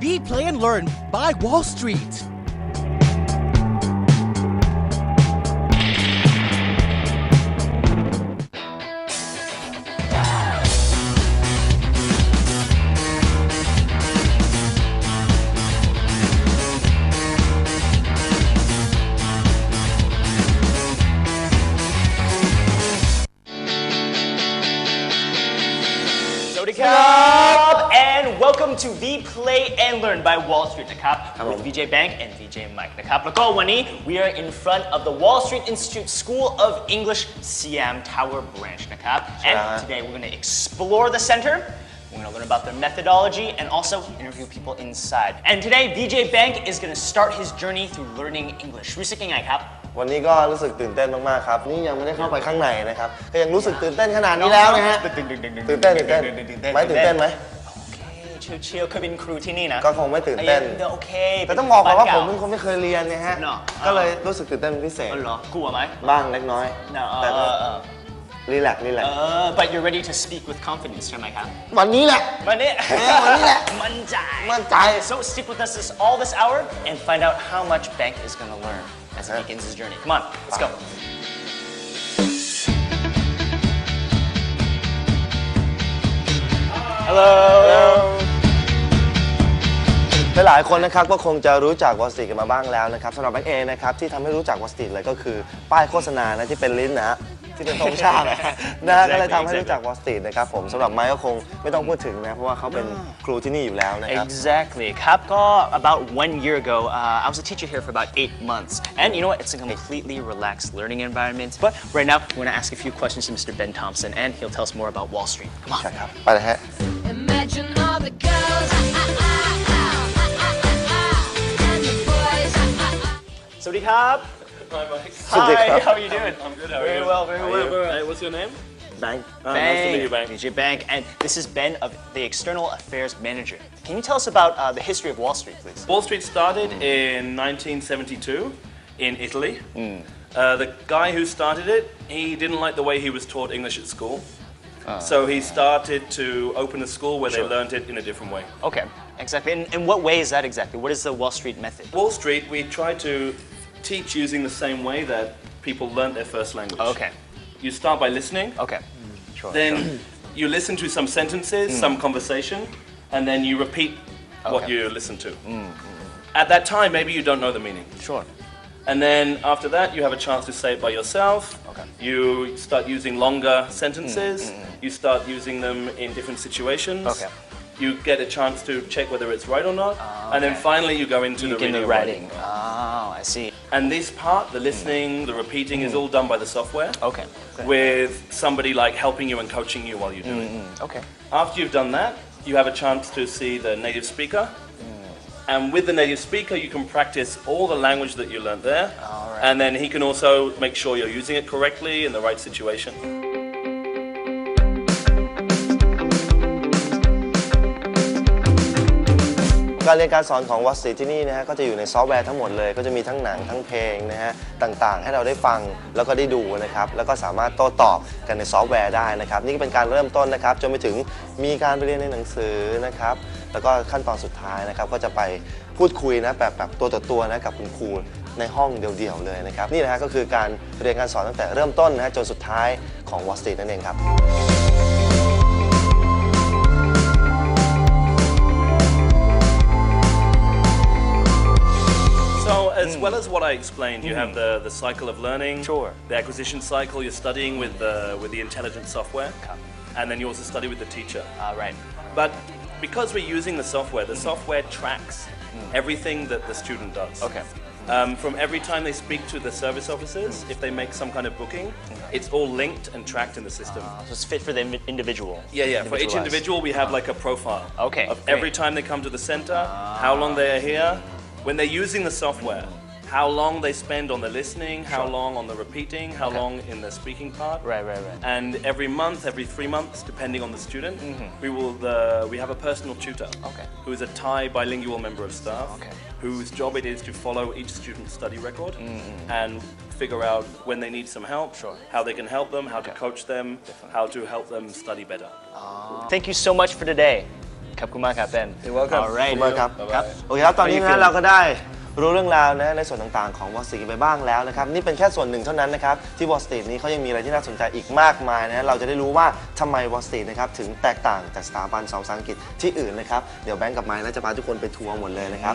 Be Play and Learn by Wall Street. to the Play and Learn by Wall Street นะครับ with VJ Bank and VJ Mike นะครับแล้วก็วันนี้ we are in front of the Wall Street Institute School of English Siam Tower branch นะครับ and today we're going to explore the center we're going to learn about their methodology and also interview people inside. And today, VJ Bank is going to start his journey through learning English. รู้สึกยังไงครับ วันนี้ก็รู้สึกตื่นเต้นมากๆครับ นี่ยังไม่ได้เข้าไปข้างในนะครับ ก็ยังรู้สึกตื่นเต้นขนาดนี้แล้วนะฮะ ตื่นเต้นตื่นเต้นไม่ตื่นเต้นไหม โอเค ชิลๆเคยเป็นครูที่นี่นะก็คงไม่ตื่นเต้น โอเคแต่ต้องบอกก่อนว่าผมเป็เป็นคนไม่เคยเรียนนะฮะ เนอะ ก็เลยรู้สึกตื่นเต้นเป็นพิเศษอ๋อเหรอกลัวไหม บ้างเล็กน้อยเนอะแต่ก็เออเออ รีแลกซ์รีแลกซ์ Uh, but you're ready to speak with confidence ใช่ไหมครับวันนี้แหละ วันนี้เออวันนี้แหละ มั่นใจ มั่นใจ So stick with us this, all this hour and find out how much Bank is going to learn as he Okay. begins his journey. Come on, let's go. ฮัลโหล หลายๆคนนะครับก็คงจะรู้จักวอลสตรีทกันมาบ้างแล้วนะครับสำหรับแบงค์เองนะครับที่ทำให้รู้จักวอลสตรีทเลยก็คือป้ายโฆษณานะที่เป็นลิ้นนะฮะที่เป็นธงชาตินะนะฮะก็เลยทำให้รู้จักวอลสตรีทนะครับผมสำหรับไมค์ก็คงไม่ต้องพูดถึงนะเพราะว่าเขาเป็นครูที่นี่อยู่แล้วนะครับ Exactly. ครับก็ about one year ago, uh, I was a teacher here for about eight months. And you know what? It's a completely relaxed learning environment. But right now, we're going to ask a few questions to Mr. Ben Thompson, and he'll tell us more about Wall Street. Come on. ใช่ครับไปเลยฮะ Hi, Mike. Hi, how are you doing? I'm good, how are very you? Well, very well, very well. Hey, what's your name? Bank. Oh, nice to meet you, And this is Ben, of the External Affairs Manager. Can you tell us about uh, the history of Wall Street, please? Wall Street started mm. in 1972 in Italy. Mm. Uh, the guy who started it, he didn't like the way he was taught English at school. Uh, so he started to open a school where sure. they learned it in a different way. Okay, exactly. And in what way is that exactly? What is the Wall Street method? Wall Street, we try to teach using the same way that people learnt their first language. Okay, You start by listening, okay. Sure. then you listen to some sentences, some mm. conversation, and then you repeat what you listen to. Mm, mm, At that time, maybe you don't know the meaning. Sure. And then after that, you have a chance to say it by yourself. Okay. You start using longer sentences. You start using them in different situations. Okay. You get a chance to check whether it's right or not. Ah, and then finally, you go into You the reading. the and writing. Oh, I see. And this part, the listening, the repeating, is all done by the software Okay. okay. with somebody like helping you and coaching you while you do it. Mm-hmm. Okay. After you've done that, you have a chance to see the native speaker. Mm. And with the native speaker, you can practice all the language that you learned there. Alright. And then he can also make sure you're using it correctly in the right situation. การเรียนการสอนของวอสตรีทที่นี่นะฮะก็จะอยู่ในซอฟต์แวร์ทั้งหมดเลย ก็จะมีทั้งหนังทั้งเพลงนะฮะต่างๆ ให้เราได้ฟังแล้วก็ได้ดูนะครับแล้วก็สามารถโต้ตอบกันในซอฟต์แวร์ได้นะครับนี่ก็เป็นการเริ่มต้นนะครับจนไปถึงมีการไปเรียนในหนังสือนะครับแล้วก็ขั้นตอนสุดท้ายนะครับก็จะไปพูดคุยนะแบบแบบตัวต่อตัวนะกับคุณครูในห้องเดียวๆเลยนะครับนี่นะฮะก็คือการเรียนการสอนตั้งแต่เริ่มต้นนะฮะจนสุดท้ายของวอสตรีนั่นเองครับ well as what I explained, you have mm. the, the cycle of learning, Sure. the acquisition cycle, you're studying with the, with the intelligent software, and then you also study with the teacher. All right. But because we're using the software, the mm. software tracks mm. everything that the student does. Okay. Um, from every time they speak to the service officers, if they make some kind of booking, it's all linked and tracked in the system. Ah, so it's fit for the individual. yeah, yeah. For each individual, we have ah. like a profile. Okay, Of great. every time they come to the center, how long they are here, ah. when they're using the software, how long they spend on the listening, how long on the repeating, how long in the speaking part. Right, right, right. And every month, every three months, depending on the student, we will the, we have a personal tutor. Mm-hmm. Okay. Who is a Thai bilingual member of staff. Okay. Whose job it is to follow each student's study record Mm-hmm. and figure out when they need some help, Sure. how they can help them, how to Okay. coach them, how to help them study better. Thank you so much for today. ขอบคุณมากครับเบน You're welcome. alright ขอบคุณมากครับ ครับ โอเคครับ ตอนนี้ How you นะ feel? เราก็ได้ รู้เรื่องราวนะในส่วนต่างๆ ของวอลสตรีทไปบ้างแล้วนะครับนี่เป็นแค่ส่วนหนึ่งเท่านั้นนะครับที่วอลสตรีทนี้เขายังมีอะไรที่น่าสนใจอีกมากมายนะเราจะได้รู้ว่าทำไมวอลสตรีทนะครับถึงแตกต่างจากสถาบันสองภาษาอังกฤษที่อื่นนะครับเดี๋ยวแบงก์กับไมค์น่าจะพาทุกคนไปทัวร์หมดเลยนะครับ